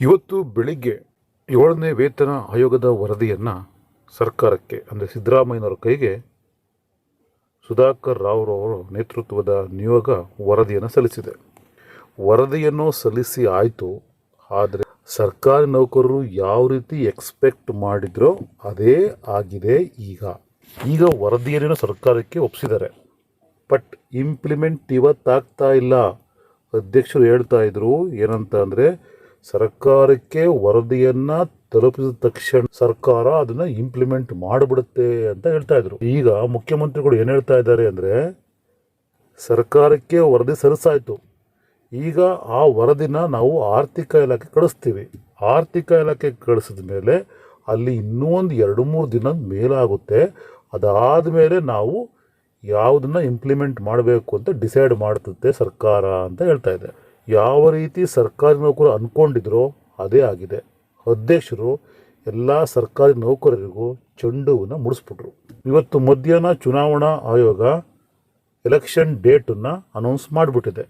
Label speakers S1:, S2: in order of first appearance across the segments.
S1: ಇವತ್ತು ಬೆಳಿಗ್ಗೆ ಏಳನೇ ವೇತನ ಆಯೋಗದ ವರದಿಯನ್ನು ಸರ್ಕಾರಕ್ಕೆ, ಅಂದರೆ ಸಿದ್ದರಾಮಯ್ಯನವರ ಕೈಗೆ ಸುಧಾಕರ್ ರಾವ್ರವರ ನೇತೃತ್ವದ ನಿಯೋಗ ವರದಿಯನ್ನು ಸಲ್ಲಿಸಿದೆ. ವರದಿಯನ್ನು ಸಲ್ಲಿಸಿ ಆಯಿತು. ಆದರೆ ಸರ್ಕಾರಿ ನೌಕರರು ಯಾವ ರೀತಿ ಎಕ್ಸ್ಪೆಕ್ಟ್ ಮಾಡಿದ್ರೋ ಅದೇ ಆಗಿದೆ ಈಗ. ಈಗ ವರದಿಯನ್ನು ಸರ್ಕಾರಕ್ಕೆ ಒಪ್ಪಿಸಿದ್ದಾರೆ ಬಟ್ ಇಂಪ್ಲಿಮೆಂಟ್ ಇವತ್ತಾಗ್ತಾ ಇಲ್ಲ. ಅಧ್ಯಕ್ಷರು ಹೇಳ್ತಾ ಇದ್ರು ಏನಂತ ಅಂದರೆ ಸರ್ಕಾರಕ್ಕೆ ವರದಿಯನ್ನು ತಲುಪಿಸಿದ ತಕ್ಷಣ ಸರ್ಕಾರ ಅದನ್ನ ಇಂಪ್ಲಿಮೆಂಟ್ ಮಾಡಿಬಿಡುತ್ತೆ ಅಂತ ಹೇಳ್ತಾ ಇದ್ರು. ಈಗ ಮುಖ್ಯಮಂತ್ರಿಗಳು ಏನು ಹೇಳ್ತಾ ಇದ್ದಾರೆ ಅಂದರೆ, ಸರ್ಕಾರಕ್ಕೆ ವರದಿ ಸಲ್ಲಿಸಾಯಿತು ಈಗ ಆ ವರದಿನ ನಾವು ಆರ್ಥಿಕ ಇಲಾಖೆ ಕಳಿಸ್ತೀವಿ. ಆರ್ಥಿಕ ಇಲಾಖೆ ಕಳಿಸಿದ ಮೇಲೆ ಅಲ್ಲಿ ಇನ್ನೂ ಒಂದು ಎರಡು ಮೂರು ದಿನ ಮೇಲಾಗುತ್ತೆ. ಅದಾದ ಮೇಲೆ ನಾವು ಯಾವುದನ್ನ ಇಂಪ್ಲಿಮೆಂಟ್ ಮಾಡಬೇಕು ಅಂತ ಡಿಸೈಡ್ ಮಾಡ್ತದೆ ಸರ್ಕಾರ ಅಂತ ಹೇಳ್ತಾ ಇದೆ ಯಾವ ರೀತಿ ಸರ್ಕಾರಿ ನೌಕರರು ಅಂದ್ಕೊಂಡಿದ್ರೋ ಅದೇ ಆಗಿದೆ. ಅಧ್ಯಕ್ಷರು ಎಲ್ಲ ಸರ್ಕಾರಿ ನೌಕರರಿಗೂ ಚೆಂಡುವನ್ನು ಮುಡಿಸ್ಬಿಟ್ರು. ಇವತ್ತು ಮಧ್ಯಾಹ್ನ ಚುನಾವಣಾ ಆಯೋಗ ಎಲೆಕ್ಷನ್ ಡೇಟನ್ನು ಅನೌನ್ಸ್ ಮಾಡಿಬಿಟ್ಟಿದೆ.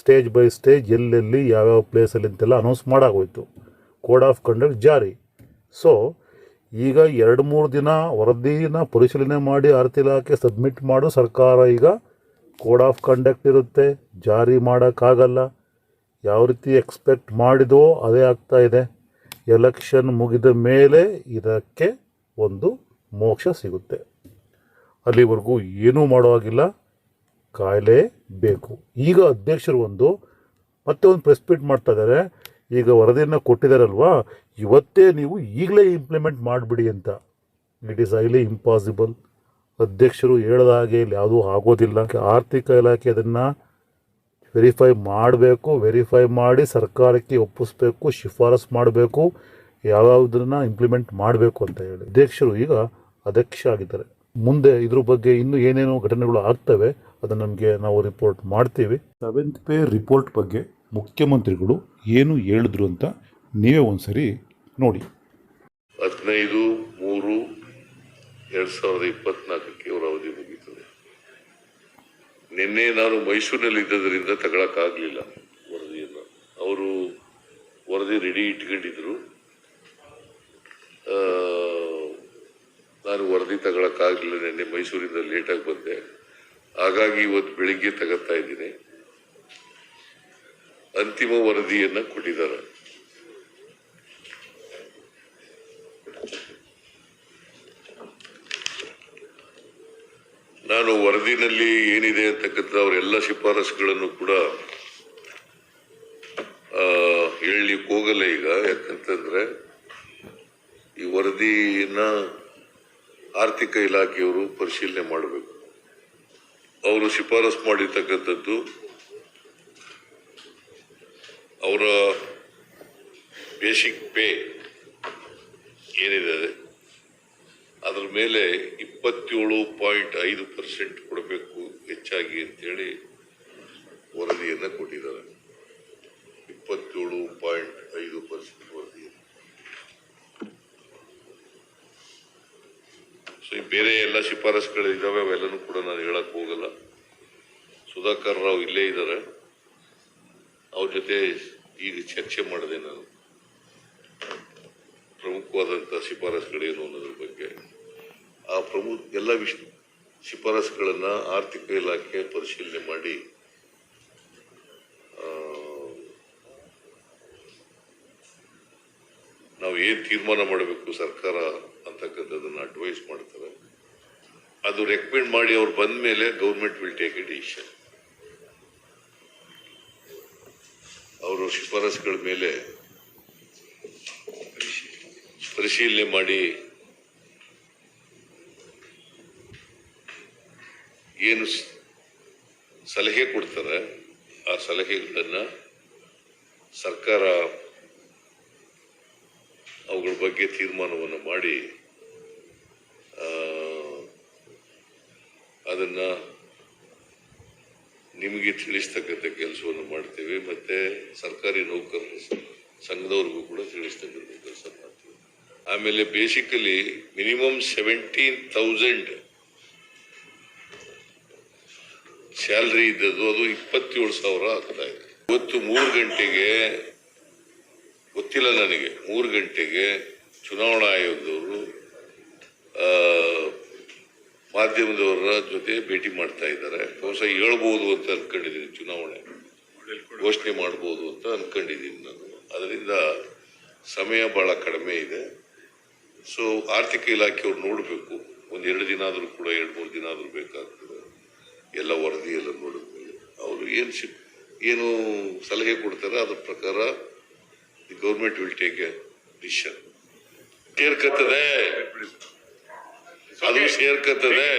S1: ಸ್ಟೇಜ್ ಬೈ ಸ್ಟೇಜ್ ಎಲ್ಲೆಲ್ಲಿ ಯಾವ್ಯಾವ ಪ್ಲೇಸಲ್ಲಿ ಅಂತೆಲ್ಲ ಅನೌನ್ಸ್ ಮಾಡಾಗೋಯ್ತು. ಕೋಡ್ ಆಫ್ ಕಂಡಕ್ಟ್ ಜಾರಿ. ಸೊ ಈಗ ಎರಡು ಮೂರು ದಿನ ವರದಿನ ಪರಿಶೀಲನೆ ಮಾಡಿ ಆರತಿ ಇಲಾಖೆ ಸಬ್ಮಿಟ್ ಮಾಡೋ ಸರ್ಕಾರ ಈಗ ಕೋಡ್ ಆಫ್ ಕಂಡಕ್ಟ್ ಇರುತ್ತೆ. ಜಾರಿ ಮಾಡೋಕ್ಕಾಗಲ್ಲ. ಯಾವ ರೀತಿ ಎಕ್ಸ್ಪೆಕ್ಟ್ ಮಾಡಿದೋ ಅದೇ ಆಗ್ತಾ ಇದೆ. ಎಲೆಕ್ಷನ್ ಮುಗಿದ ಮೇಲೆ ಇದಕ್ಕೆ ಒಂದು ಮೋಕ್ಷ ಸಿಗುತ್ತೆ. ಅಲ್ಲಿವರೆಗೂ ಏನೂ ಮಾಡೋ ಹಾಗಿಲ್ಲ. ಕಾಯಲೇಬೇಕು ಈಗ ಅಧ್ಯಕ್ಷರು ಒಂದು ಮತ್ತೆ ಒಂದು ಪ್ರೆಸ್ ಮೀಟ್ ಮಾಡ್ತಾ ಇದ್ದಾರೆ. ಈಗ ವರದಿಯನ್ನು ಕೊಟ್ಟಿದ್ದಾರಲ್ವಾ? ಇವತ್ತೇ ನೀವು ಈಗಲೇ ಇಂಪ್ಲಿಮೆಂಟ್ ಮಾಡಿಬಿಡಿ ಅಂತ. ಇಟ್ ಈಸ್ ಹೈಲಿ ಇಂಪಾಸಿಬಲ್ ಅಧ್ಯಕ್ಷರು ಹೇಳಿದ ಹಾಗೆ ಇಲ್ಲಿ ಯಾವುದೂ ಆಗೋದಿಲ್ಲ. ಆರ್ಥಿಕ ಇಲಾಖೆ ಅದನ್ನು ವೆರಿಫೈ ಮಾಡಬೇಕು ವೆರಿಫೈ ಮಾಡಿ ಸರ್ಕಾರಕ್ಕೆ ಒಪ್ಪಿಸ್ಬೇಕು ಶಿಫಾರಸು ಮಾಡಬೇಕು ಯಾವ್ಯಾವುದನ್ನು ಇಂಪ್ಲಿಮೆಂಟ್ ಮಾಡಬೇಕು ಅಂತ ಹೇಳಿ. ಅಧ್ಯಕ್ಷರು ಈಗ ಅಧ್ಯಕ್ಷ ಆಗಿದ್ದಾರೆ. ಮುಂದೆ ಇದ್ರ ಬಗ್ಗೆ ಇನ್ನೂ ಏನೇನೋ ಘಟನೆಗಳು ಆಗ್ತವೆ ಅದನ್ನು ನಮಗೆ ನಾವು ರಿಪೋರ್ಟ್ ಮಾಡ್ತೀವಿ. ಸೆವೆಂತ್ ಪೇ ರಿಪೋರ್ಟ್ ಬಗ್ಗೆ ಮುಖ್ಯಮಂತ್ರಿಗಳು ಏನು ಹೇಳಿದ್ರು ಅಂತ ನೀವೇ ಒಂದ್ಸರಿ ನೋಡಿ.
S2: ಹದಿನೈದು ಮೂರು ಎರಡ್ ಸಾವಿರದ ಇಪ್ಪತ್ನಾಲ್ಕಕ್ಕೆ ಅವರ ಅವಧಿ ನಿನ್ನೆ ನಾನು ಮೈಸೂರಿನಲ್ಲಿ ಇದ್ದದರಿಂದ ತಗೊಳಕ್ಕಾಗಲಿಲ್ಲ ವರದಿಯನ್ನು. ಅವರು ವರದಿ ರೆಡಿ ಇಟ್ಕೊಂಡಿದ್ರು. ನಾನು ವರದಿ ತಗೊಳಕ್ಕಾಗಲಿಲ್ಲ, ನಿನ್ನೆ ಮೈಸೂರಿಂದ ಲೇಟಾಗಿ ಬಂದೆ. ಹಾಗಾಗಿ ಇವತ್ತು ಬೆಳಿಗ್ಗೆ ತಗೋತಾ ಇದ್ದೀನಿ. ಅಂತಿಮ ವರದಿಯನ್ನ ಕೊಟ್ಟಿದ್ದಾರೆ. ನಾನು ವರದಿನಲ್ಲಿ ಏನಿದೆ ಅಂತಕ್ಕಂಥ ಅವರೆಲ್ಲ ಶಿಫಾರಸುಗಳನ್ನು ಕೂಡ ಹೇಳಲಿಕ್ಕೆ ಹೋಗಲ್ಲ ಈಗ. ಯಾಕಂತಂದರೆ ಈ ವರದಿನ ಆರ್ಥಿಕ ಇಲಾಖೆಯವರು ಪರಿಶೀಲನೆ ಮಾಡಬೇಕು. ಅವರು ಶಿಫಾರಸು ಮಾಡಿರ್ತಕ್ಕಂಥದ್ದು ಅವರ ಬೇಸಿಕ್ ಪೇ ಏನಿದೆ ಅದರ ಮೇಲೆ ಇಪ್ಪತ್ತೇಳು ಪಾಯಿಂಟ್ ಐದು ಪರ್ಸೆಂಟ್ ಕೊಡಬೇಕು ಹೆಚ್ಚಾಗಿ ಅಂತೇಳಿ ವರದಿಯನ್ನು ಕೊಟ್ಟಿದ್ದಾರೆ. ಇಪ್ಪತ್ತೇಳು ಪಾಯಿಂಟ್ ಐದು ಪರ್ಸೆಂಟ್ ವರದಿ ಸೊ ಬೇರೆ ಎಲ್ಲ ಶಿಫಾರಸುಗಳಿದ್ದಾವೆ ಅವೆಲ್ಲನೂ ಕೂಡ ನಾನು ಹೇಳಕ್ ಹೋಗಲ್ಲ. ಸುಧಾಕರ್ ರಾವ್ ಇಲ್ಲೇ ಇದ್ದಾರೆ. ಅವ್ರ ಜೊತೆ ಈಗ ಚರ್ಚೆ ಮಾಡಿದೆ ನಾನು. ಪ್ರಮುಖವಾದಂಥ ಶಿಫಾರಸುಗಳೇನು ಅನ್ನೋದ್ರ ಬಗ್ಗೆ. ಆ ಪ್ರಮು ಎಲ್ಲ ವಿಷ ಶಿಫಾರಸುಗಳನ್ನು ಆರ್ಥಿಕ ಇಲಾಖೆ ಪರಿಶೀಲನೆ ಮಾಡಿ ನಾವು ಏನು ತೀರ್ಮಾನ ಮಾಡಬೇಕು ಸರ್ಕಾರ ಅಂತಕ್ಕಂಥದ್ದನ್ನು ಅಡ್ವೈಸ್ ಮಾಡ್ತಾರೆ. ಅದು ರೆಕಮೆಂಡ್ ಮಾಡಿ ಅವ್ರು ಬಂದ ಮೇಲೆ government will take a decision ಅವರು ಶಿಫಾರಸುಗಳ ಮೇಲೆ ಪರಿಶೀಲನೆ ಮಾಡಿ ಏನು ಸಲಹೆ ಕೊಡ್ತಾರೆ, ಆ ಸಲಹೆಗಳನ್ನ ಸರ್ಕಾರ ಅವುಗಳ ಬಗ್ಗೆ ತೀರ್ಮಾನವನ್ನು ಮಾಡಿ ಅದನ್ನ ನಿಮಗೆ ತಿಳಿಸ್ತಕ್ಕಂಥ ಕೆಲಸವನ್ನು ಮಾಡ್ತೇವೆ, ಮತ್ತೆ ಸರ್ಕಾರಿ ನೌಕರರ ಸಂಘದವ್ರಿಗೂ ಕೂಡ ತಿಳಿಸ್ತಕ್ಕಂಥ ಕೆಲಸ ಮಾಡ್ತೀವಿ. ಆಮೇಲೆ basically minimum seventeen thousand salary ಇದ್ದದ್ದು ಅದು ಇಪ್ಪತ್ತೇಳು ಸಾವಿರ ಆಗ್ತಾ ಇದೆ. ಇವತ್ತು ಮೂರು ಗಂಟೆಗೆ, ಗೊತ್ತಿಲ್ಲ ನನಗೆ, ಮೂರು ಗಂಟೆಗೆ ಚುನಾವಣಾ ಆಯೋಗದವರು ಮಾಧ್ಯಮದವರ ಜೊತೆ ಭೇಟಿ ಮಾಡ್ತಾ ಇದ್ದಾರೆ. ಬಹುಶಃ ಹೇಳ್ಬೋದು ಅಂತ ಅನ್ಕೊಂಡಿದ್ದೀನಿ ಚುನಾವಣೆ. ಘೋಷಣೆ ಮಾಡ್ಬೋದು ಅಂತ ಅನ್ಕೊಂಡಿದ್ದೀನಿ ನಾನು. ಅದರಿಂದ ಸಮಯ ಬಹಳ ಕಡಿಮೆ ಇದೆ. ಸೊ ಆರ್ಥಿಕ ಇಲಾಖೆಯವ್ರು ನೋಡಬೇಕು. ಒಂದೆರಡು ದಿನ ಆದರೂ ಕೂಡ, ಎರಡು ಮೂರು ದಿನ ಆದರೂ ಬೇಕಾಗ್ತದೆ. ಎಲ್ಲ ವರದಿ ಎಲ್ಲ ನೋಡಿದ್ಮೇಲೆ ಅವರು ಏನು ಶಿ ಏನು ಸಲಹೆ ಕೊಡ್ತಾರೆ ಅದ್ರ ಪ್ರಕಾರ the government will take a decision ಸೇರ್ಕತ್ತದೆ ಅದು ಸೇರ್ಕತ್ತದೆ